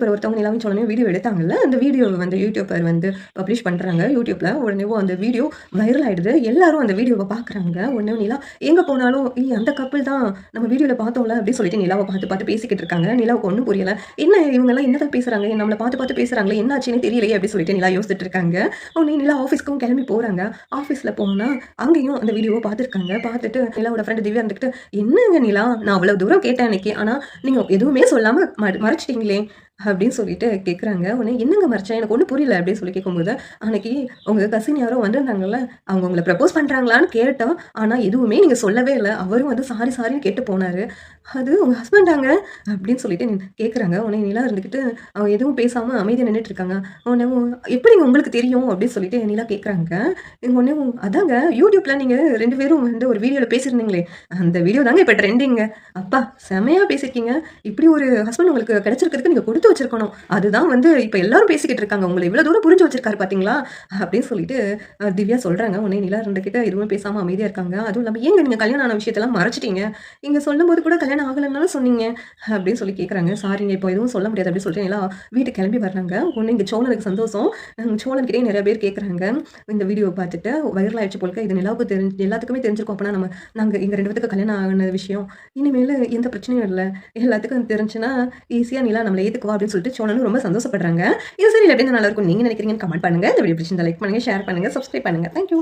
YouTuber ஒருத்தவங்க நிலவும் சொன்னே வீடியோ எடுத்தாங்கல்ல அந்த வீடியோவை வந்து யூடியூபர் வந்து பப்ளிஷ் பண்ணுறாங்க யூடியூப்பில் உடனே அந்த வீடியோ வைரல் ஆகிடுது எல்லாரும் அந்த வீடியோவை பார்க்குறாங்க உடனே நிலா எங்கே போனாலும் ஏ அந்த கப்பல் தான் நம்ம வீடியோவில் பார்த்தோம்ல அப்படின்னு சொல்லிட்டு நிலாவை பார்த்து பார்த்து பேசிக்கிட்டு இருக்காங்க. நிலாவுக்கு ஒன்றும் புரியலை. என்ன இவங்கெல்லாம் என்னதான் பேசுகிறாங்க நம்மளை பார்த்து பார்த்து பேசுகிறாங்களே என்ன ஆச்சுன்னு தெரியலையே அப்படின்னு சொல்லிட்டு நிலா யோசிச்சுட்டு இருக்காங்க. உடனே நிலா ஆஃபீஸ்க்கும் கிளம்பி போகிறாங்க ஆஃபீஸில் போனால் அங்கேயும் அந்த வீடியோவை பார்த்துருக்காங்க. பார்த்துட்டு நிலாவோட ஃப்ரெண்டு திவ்யா இருந்துக்கிட்டு என்னங்க நிலா நான் அவ்வளோ தூரம் கேட்டேன் அன்னைக்கு. ஆனால் நீங்கள் எதுவுமே சொல்லாமல் மறைச்சிட்டீங்களே. அப்படின்னு சொல்லிட்டு கேட்குறாங்க உடனே என்னங்க மறைச்சா எனக்கு ஒன்றும் புரியல. அப்படின்னு சொல்லி கேட்கும்போது அன்னைக்கு உங்கள் கசின் யாரோ வந்திருந்தாங்கல்ல அவங்க உங்களை ப்ரப்போஸ் பண்ணுறாங்களான்னு கேட்டோம். ஆனால் எதுவுமே நீங்கள் சொல்லவே இல்லை. அவரும் வந்து சாரி சாரின்னு கேட்டு போனார். அது உங்கள் ஹஸ்பண்டாங்க அப்படின்னு சொல்லிட்டு கேட்குறாங்க உடனே நிலா இருந்துக்கிட்டு அவங்க எதுவும் பேசாமல் அமைதியாக நின்றுட்டு இருக்காங்க. உடனே எப்படிங்க உங்களுக்கு தெரியும்? அப்படின்னு சொல்லிட்டு நிலா கேட்குறாங்க உடனே அதாங்க யூடியூப்பில் நீங்கள் ரெண்டு பேரும் வந்து ஒரு வீடியோவில் பேசியிருந்தீங்களே அந்த வீடியோ தாங்க இப்போ ட்ரெண்டிங்க அப்பா செமையாக பேசியிருக்கீங்க இப்படி ஒரு ஹஸ்பண்ட் உங்களுக்கு கிடச்சிருக்கிறதுக்கு நீங்கள் கொடுத்து வச்சிருக்கணும். அதுதான் வந்து இப்போ எல்லாரும் பேசிக்கிட்டு இருக்காங்க. உங்களை இவ்வளோ தூரம் புரிஞ்சு வச்சிருக்காரு பார்த்தீங்களா அப்படின்னு சொல்லிட்டு திவ்யா சொல்கிறாங்க உடனே நிலா ரெண்டு கிட்ட எதுவுமே பேசாமல் அமைதியாக இருக்காங்க. அதுவும் இல்லாமல் ஏங்க நீங்கள் கல்யாணம் ஆன விஷயத்தெல்லாம் மறைச்சிட்டீங்க? இங்கே சொல்லும்போது கூட கல்யாணம் ஆகலைன்னாலும் சொன்னீங்க? அப்படின்னு சொல்லி கேட்குறாங்க சாரிங்க இப்போ எதுவும் சொல்ல முடியாது. அப்படின்னு சொல்லிட்டு எல்லாம் வீட்டுக்கு கிளம்பி வர்றாங்க. ஒன்று இங்கே சோழனுக்கு சந்தோஷம். சோழன் கிட்டே நிறைய பேர் கேட்குறாங்க இந்த வீடியோ பார்த்துட்டு வைரல் ஆயிடுச்சு போல இது நிலாவுக்கு தெரிஞ்சு எல்லாத்துக்குமே தெரிஞ்சிருக்கும். அப்படின்னா நம்ம நாங்கள் எங்கள் ரெண்டு பேத்துக்கு கல்யாணம் ஆன விஷயம். இனிமேல் எந்த பிரச்சனையும் இல்லை. எல்லாத்துக்கும் தெரிஞ்சுன்னா ஈஸியாக நிலா நம்மளை ஏற்றுக்குவா அப்படின்னு சொல்லிட்டு சோனலும் ரொம்ப சந்தோஷப்படுறாங்க. இது சரி எப்படி நல்லா இருக்கும்? நீங்கள் நினைக்கிறீங்கன்னு கமெண்ட் பண்ணுங்கள் இந்த வீடியோ பிடிச்சிருந்தா லைக் பண்ணுங்கள் ஷேர் பண்ணுங்கள் சப்ஸ்கிரைப் பண்ணுங்கள் தேங்க்யூ